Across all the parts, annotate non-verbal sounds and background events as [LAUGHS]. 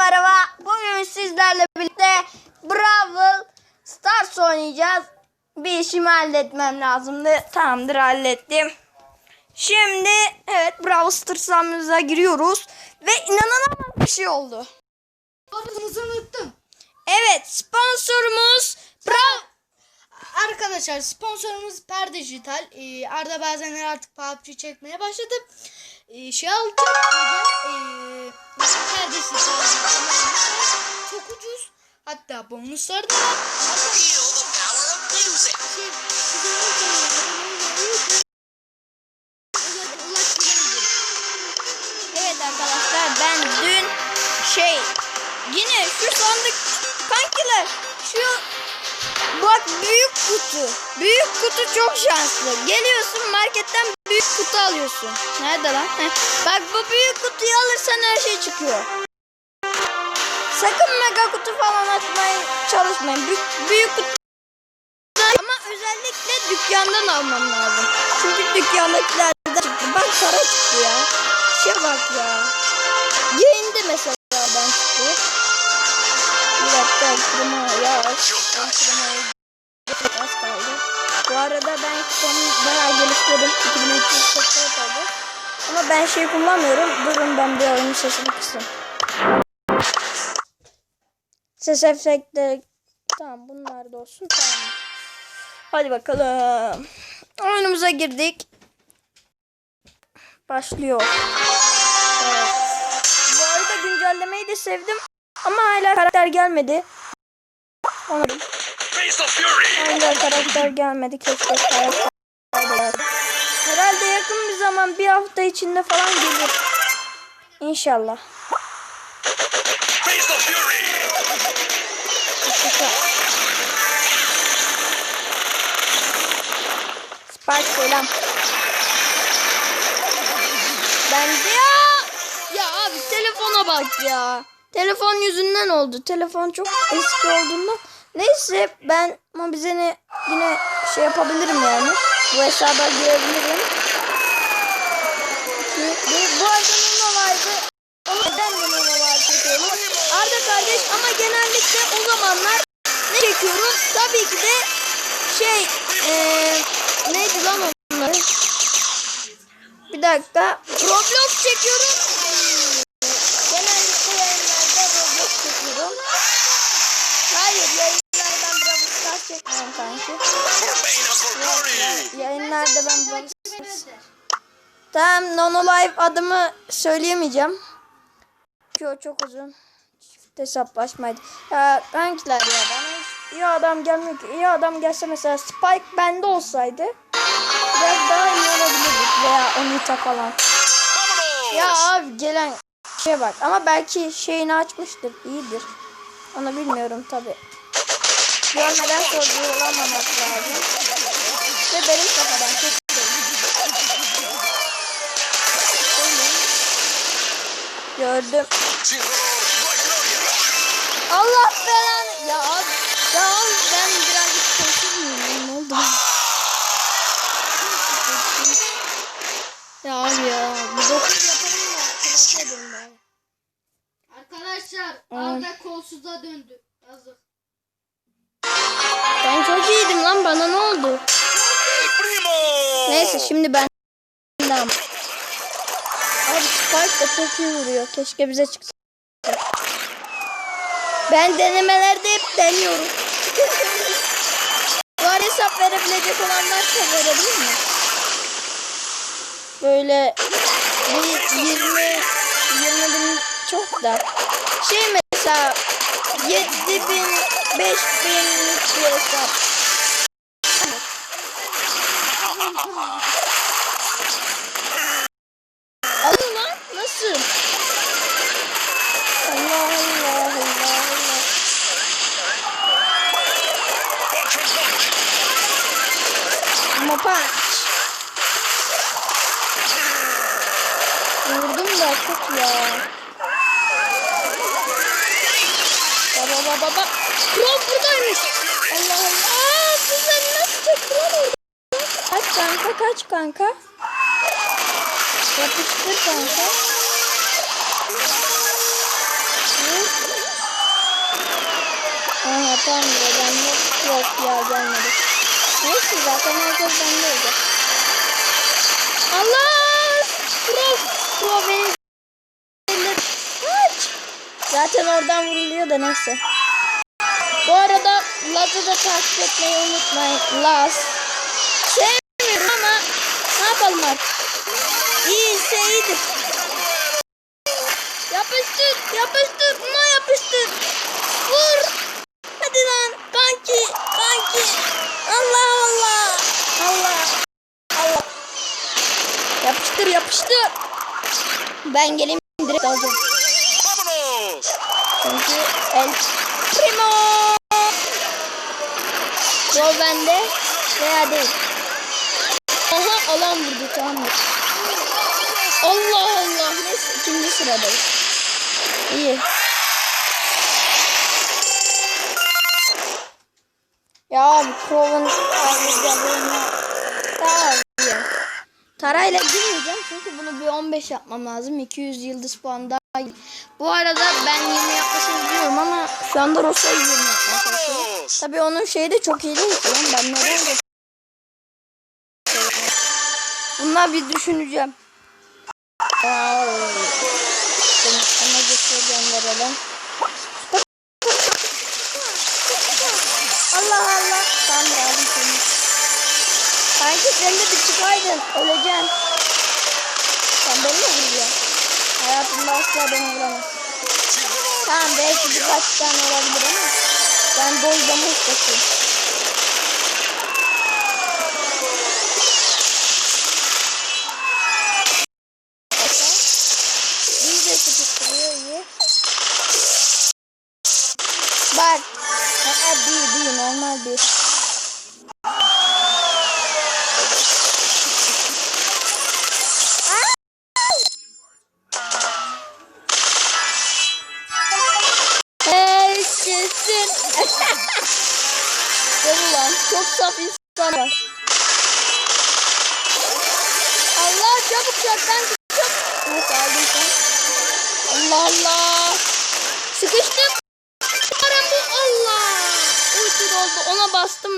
merhaba. Bugün sizlerle birlikte Brawl Stars oynayacağız. Bir işimi halletmem lazımdı. Tamamdır hallettim. Şimdi evet Brawl Stars'ımıza giriyoruz. Ve inanılmaz bir şey oldu. Adınızı unuttum. Evet sponsorumuz Brawl Arkadaşlar sponsorumuz Per Dijital. Ee, Arda bazenler artık PUBG çekmeye başladı. Ee, şey ee, Per Dijital. Çok ucuz. Hatta bonusları da. Evet arkadaşlar ben dün şey yine şu sandık kankiler şu bak büyük kutu büyük kutu çok şanslı geliyorsun marketten büyük kutu alıyorsun. Nerede lan? Bak bu büyük kutuyu alırsan her şey çıkıyor. Sakın mega kutu falan açmaya çalışmayın. Büyük, büyük kutu ama özellikle dükkandan almam lazım. Çünkü dükkandakilerden çıktı. Bak para çıktı ya. Şey bak ya. Giyindi mesela ben çıktı. Bir dakika ya. Kaldı. Bu arada ben sonu bayağı geliştirdim. 2384 oldu. Ama ben şey kullanmıyorum. Durun ben bir oyunun sesini kısayım. Ses efektleri tamam bunlar da olsun tamam. Hadi bakalım. Oyunumuza girdik. Başlıyor. Evet. Bu arada güncellemeyi de sevdim ama hala karakter gelmedi. Anladım. Hala karakter gelmedi. Keşke. Herhalde yakın bir zaman bir hafta içinde falan gelir. İnşallah. Spike selam. Ben de ya. Ya abi telefona bak ya. Telefon yüzünden oldu. Telefon çok eski olduğundan. Neyse ben Mobizeni yine şey yapabilirim yani. Bu hesaba girebilirim. Bu, bu Arda'nın olaydı. Ama neden bunun olaydı çekiyorum? Arda kardeş ama genellikle o zamanlar ne çekiyorum? Tabii ki de şey eee neydi lan onlar? Bir dakika. Roblox çekiyorum. Genellikle yayınlarda Roblox çekiyorum. Hayır yayınlarda ben Brawl Stars çekmiyorum kanki. Bane of Yayınlarda ben Stars. Tamam Nono Live adımı söyleyemeyeceğim. Çünkü o çok uzun. Çift hesaplaşmaydı. Ya kankiler ya hiç iyi adam gelmiyor ki. İyi adam gelse mesela Spike bende olsaydı biraz daha iyi olabilirdik veya Onita falan. Ya abi gelen şeye bak ama belki şeyini açmıştır iyidir. Onu bilmiyorum tabi. Görmeden sorgulamamak lazım. Ve benim kafadan çok Gördüm. Allah belanı. Ya abi. Ya abi ben birazcık miyim? Ne oldu? ya abi ya. Bu dokuz yapalım bari. Arkadaşlar Hmm. Arda kolsuza döndü. Yazık. Neyse şimdi ben Tamam. Abi Spike da çok iyi vuruyor. Keşke bize çıksa. Ben denemelerde hep deniyorum. [LAUGHS] Var hesap verebilecek olanlar da verebilir mi? Böyle bir 20 20 bin çok da. Şey mesela 7 bin 5 binlik bir hesap. [LAUGHS] Alın lan nasıl? Allah Allah Allah Allah. Ultra Punch! Ama punch. Vurdum da çok ya. Baba baba. Kral buradaymış. Allah Allah. Aa, sen nasıl lan orada? Kaç kanka kaç kanka. Yapıştır kanka. Aha tamam bro bende yok ya gelmedi. Neyse zaten herkes bende olacak. Allah! Pro, pro beni! Zaten oradan vuruluyor da neyse. Bu arada Laz'ı da takip etmeyi unutmayın. Laz. Sevmiyorum ama ne yapalım artık. İyiyse iyidir. Yapıştır, yapıştır, buna yapıştır. Vur. Hadi lan, kanki, kanki. Allah Allah. Allah. Allah. Yapıştır, yapıştır. Ben geleyim direkt alacağım. Vámonos. Çünkü el primo. Gol bende veya değil. Aha alan vurdu tamamdır. Allah Allah neyse ikinci sıradayız. İyi. Ya abi Crow'un ağırlıklarını daha iyi. Tarayla girmeyeceğim çünkü bunu bir 15 yapmam lazım. 200 yıldız puan daha. Bu arada ben 20 yapmasını biliyorum ama şu anda Rosa'yı 20 yapmaya çalışıyorum. Tabii onun şeyi de çok iyi değil ki. Ben neden Bunlar bir düşüneceğim. Gönderelim. Allah Allah. Tamam aldım seni. Sanki sen de bir çıkaydın. Öleceksin. Sen beni mi vuruyorsun? Hayatımda asla beni vuramazsın. Tamam belki birkaç tane olabilir ama ben dozlama ustasıyım.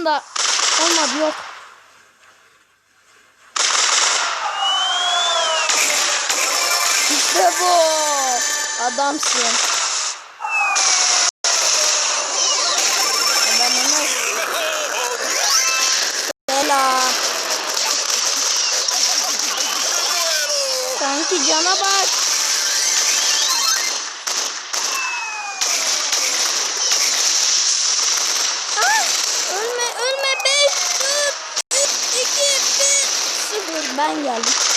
Bastım da. Olmadı yok. İşte bu. Adamsın. Adamımız. Selam. Sanki cana bak. Ben geldim.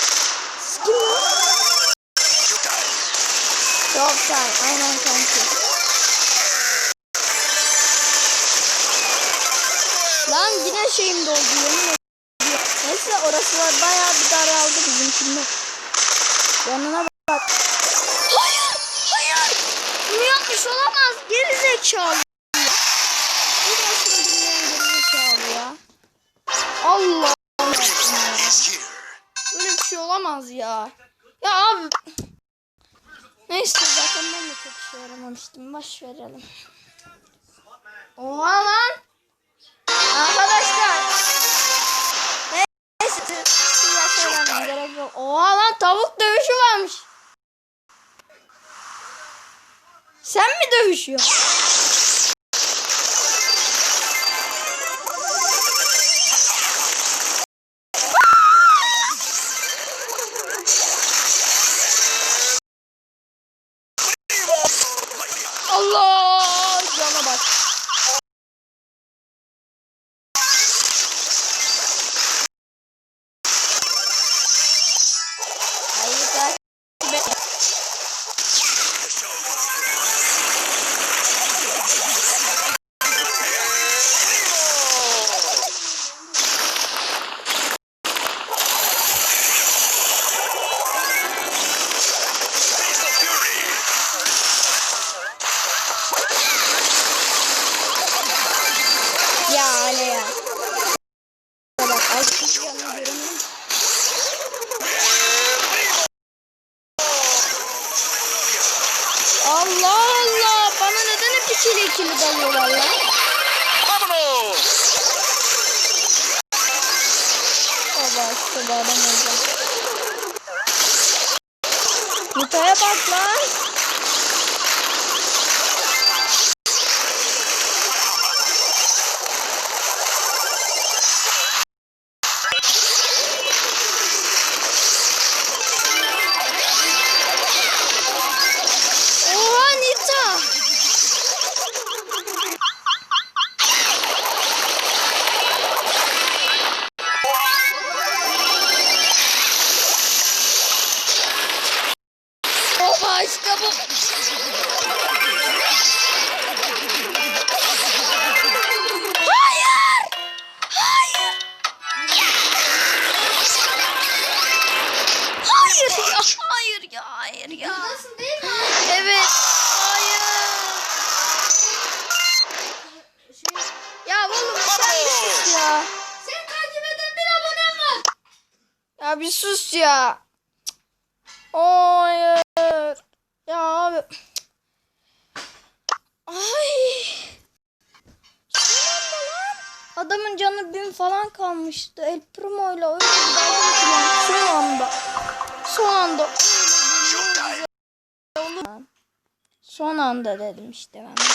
Yaramamıştım. Boş verelim. Oha lan. Arkadaşlar. Neyse. Söylemem gerek yok. Oha lan tavuk dövüşü varmış. Sen mi dövüşüyorsun? Ya bir sus ya. Cık. Hayır. Ya abi. Ay. Adamın canı bin falan kalmıştı. El Primo ile son anda. Son anda. Son anda dedim işte ben.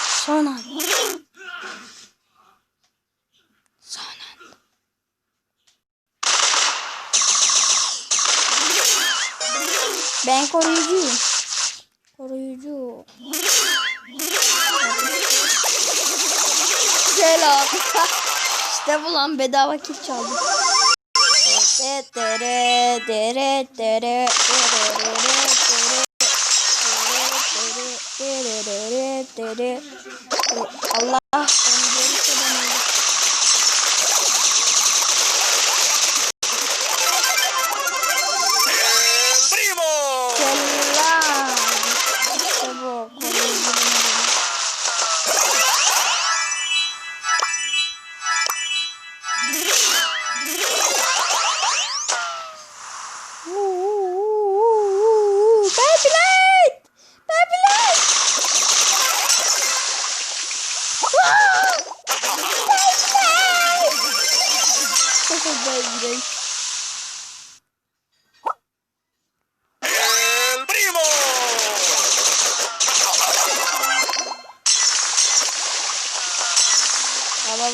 Son anda. Ben koruyucuyum. Koruyucu. Selam. [LAUGHS] işte bu lan bedava kill çaldım. Dere dere dere dere dere dere dere Allah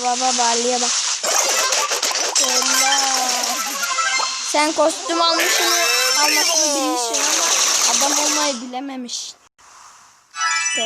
Baba Bali'ye bak. Sen kostüm almışsın, almasını bilmişsin ama adam olmayı bilememiş. İşte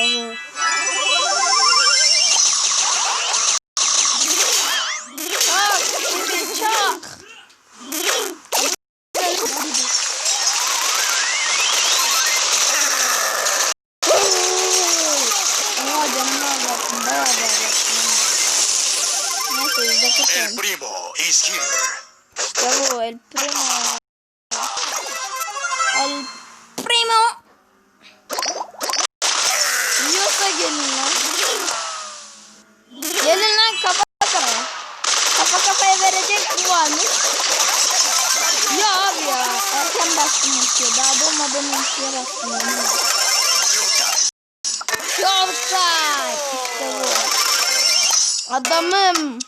bu varmış. Ya abi ya. Erken bastım ultiye. Daha dolmadan ultiye bastım. Yani. Showtime. İşte bu. Adamım.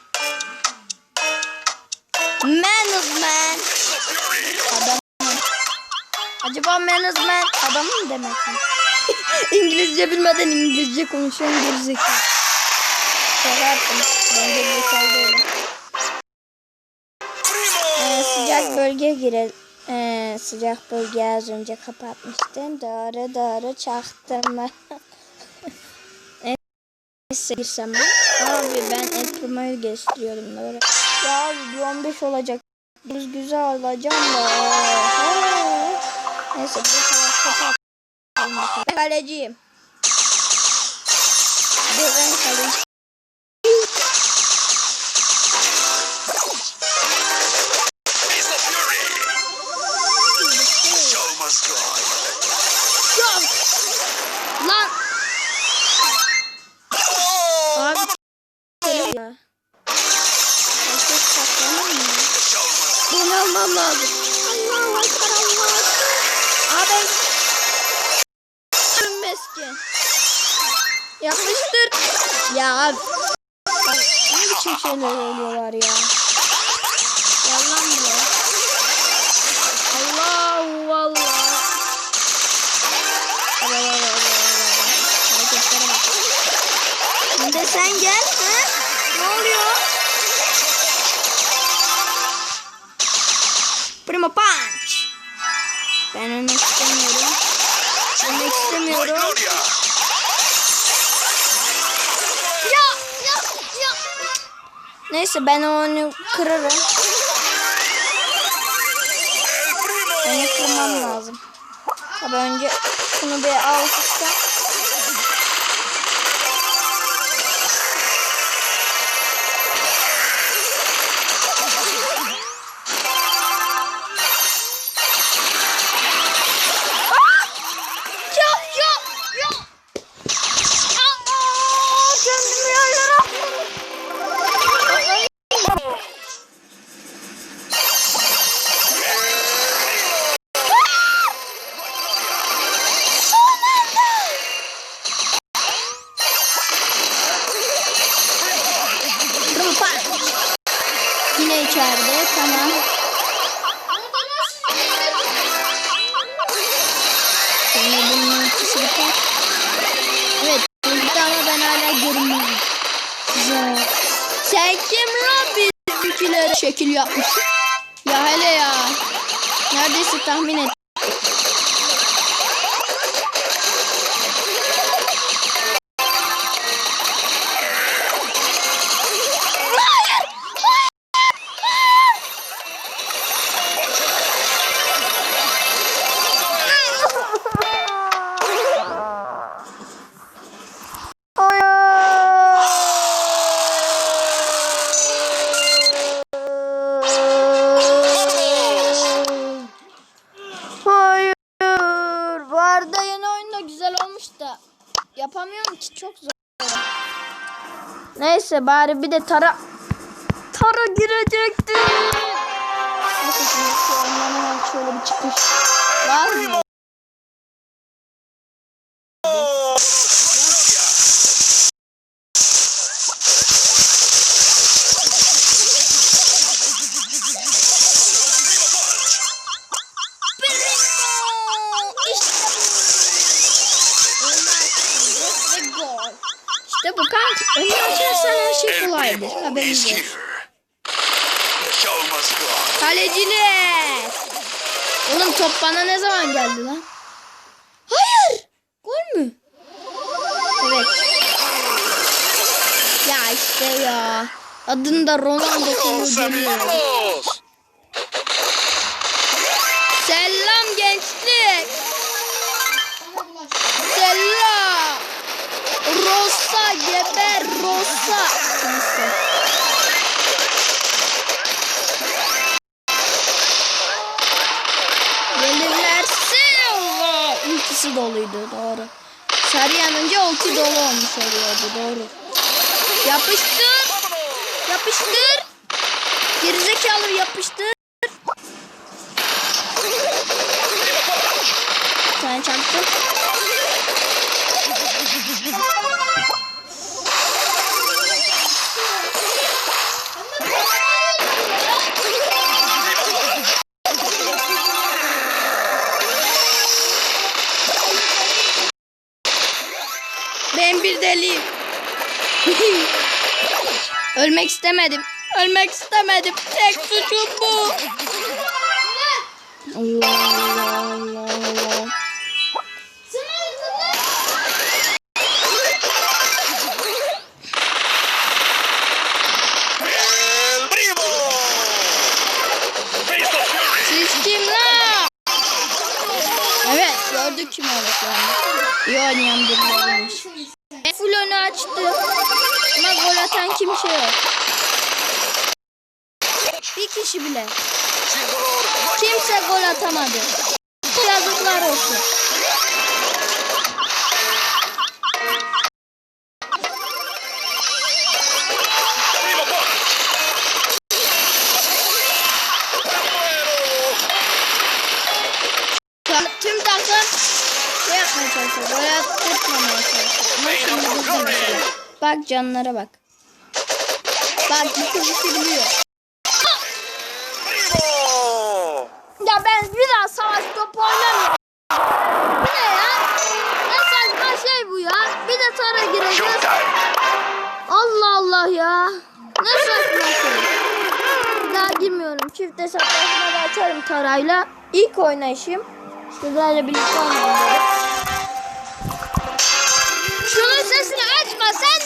Management. Adam. Acaba management adam mı demek mi? [LAUGHS] İngilizce bilmeden İngilizce konuşan gerizekalı. Yaptım. Ben gerizekalı değilim. Sıcak bölge gire. Ee, sıcak bölge az önce kapatmıştım. Doğru doğru çaktırma. [LAUGHS] Neyse girsem ben. Abi ben El Primo'yu geliştiriyorum doğru. Ya abi bir 15 olacak. Biz güzel alacağım da. Neyse bu savaş kapat. Ben kaleciyim. Ben kaleci. Şeyler oluyorlar ya. Neyse ben onu kırarım. Onu kırmam lazım. Tabii önce şunu bir al işte. Neyse bari bir de tara tara girecekti. Şöyle bir çıkış var mı? Primo Haberiniz olsun. Kaleciler. Oğlum top bana ne zaman geldi lan? Hayır. Gol mü? Evet. Ya işte ya. Adını da Ronaldo koyuyor. Doluydu doğru. Sarı yanınca ulti dolu olmuş oluyordu doğru. Yapıştır. Yapıştır. Gerizekalı yapıştır. Çarptın. Ben Ölmek istemedim. Ölmek istemedim. Tek suçum bu. Allah Allah Allah. Siz kim lan? Evet gördük kim olduklarını. İyi oynayan birileriymiş. Full önü açtı. Kimse yok. Bir kişi bile. Kimse gol atamadı. Yazıklar olsun. Tüm takım şey yapmaya çalışıyor. Gol attırtmamaya çalışıyor. Bak canlara bak. Bak bu. Primo! Ya ben bir daha savaş topu oynamıyorum. Bu ne ya? Ne saçma şey bu ya. Bir de tara gireceğiz. Allah Allah ya. Ne saçma şey. Bir daha girmiyorum. Çift hesaplaşma da açarım tarayla. İlk oynayışım. Sizlerle birlikte oynayalım. Şunun sesini açma sen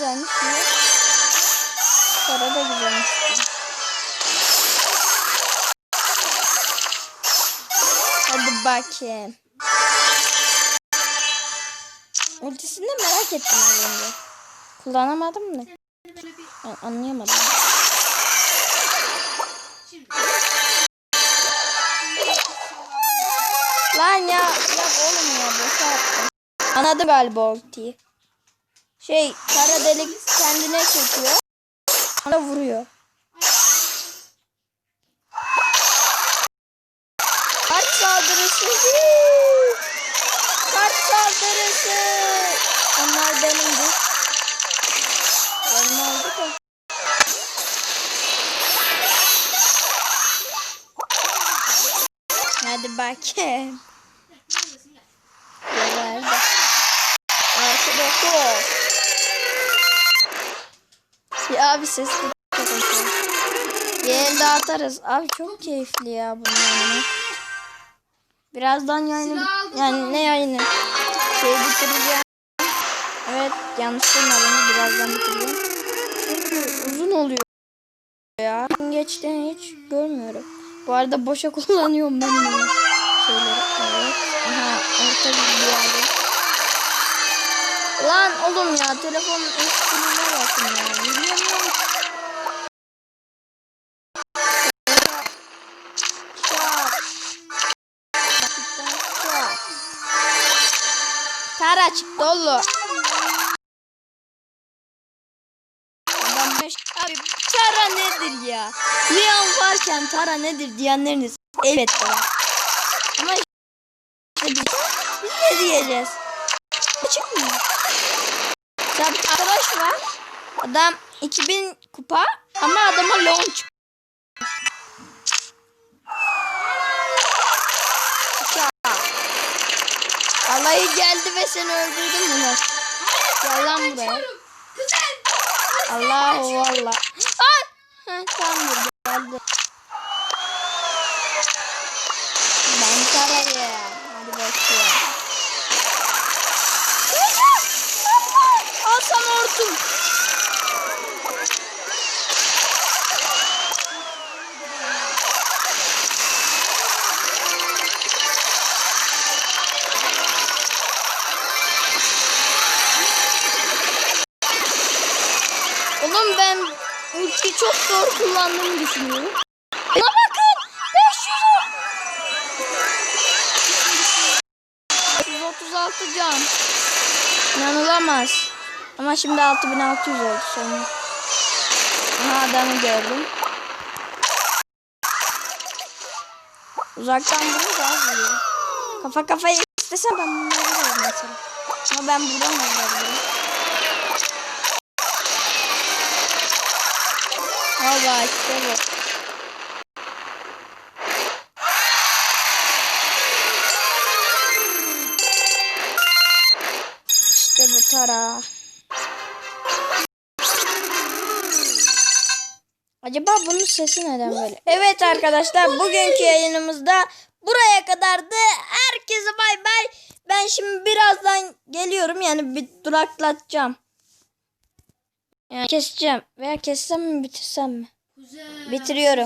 güzelmiş ya. Kara da güzelmiş. Hadi bakayım. Ultisini merak ettim az önce. Kullanamadım da. Ben anlayamadım. Lan ya yap oğlum ya boşa attım. Anladı galiba ultiyi. Şey kara delik kendine çekiyor. Ona vuruyor. Kart saldırısı. Kart saldırısı. Onlar benimdi. Benim oldu da. Hadi bakayım. Geberdi. Arkadaşlar. Ya abi ses daha atarız. Abi çok keyifli ya bunun oyunu. Birazdan yayını yani ne yayını? Şey bitireceğim. Evet yanlış duymadım. Birazdan bitireceğim. Çünkü uzun oluyor ya. Geçtiğini hiç görmüyorum. Bu arada boşa [LAUGHS] kullanıyorum ben bunu. Şeyleri. Evet. Aha orta bir yerde. Oğlum ya telefonun üstüne bakın ya. Gerçekten şak. Tara çıktı oğlum. Abi Tara nedir ya? Leon varken Tara nedir diyenleriniz elbette var. Ama işte biz ne diyeceğiz? Açık mı? Ya bir arkadaş var. Adam 2000 kupa ama adama. Ya. Alayı geldi ve seni öldürdüm lan? Gel lan buraya. Allahu valla. Ay! Heh, tamamdır geldi. Ben karayım. Hadi bakayım. Hortum. Oğlum ben ultiyi çok doğru kullandığımı düşünüyorum. Buna bakın. 500 136 can. İnanılamaz. Ama şimdi 6600 oldu sonra. Aha adamı gördüm. Uzaktan vurunca az vuruyor. Kafa kafaya istesem ben bunları vurarım mesela. Ama ben buradan vurabilirim. Valla işte bu. Sesi neden böyle? Evet arkadaşlar bugünkü yayınımızda buraya kadardı. Herkese bay bay. Ben şimdi birazdan geliyorum yani bir duraklatacağım. Yani keseceğim. Veya kessem mi bitirsem mi? Güzel. Bitiriyorum.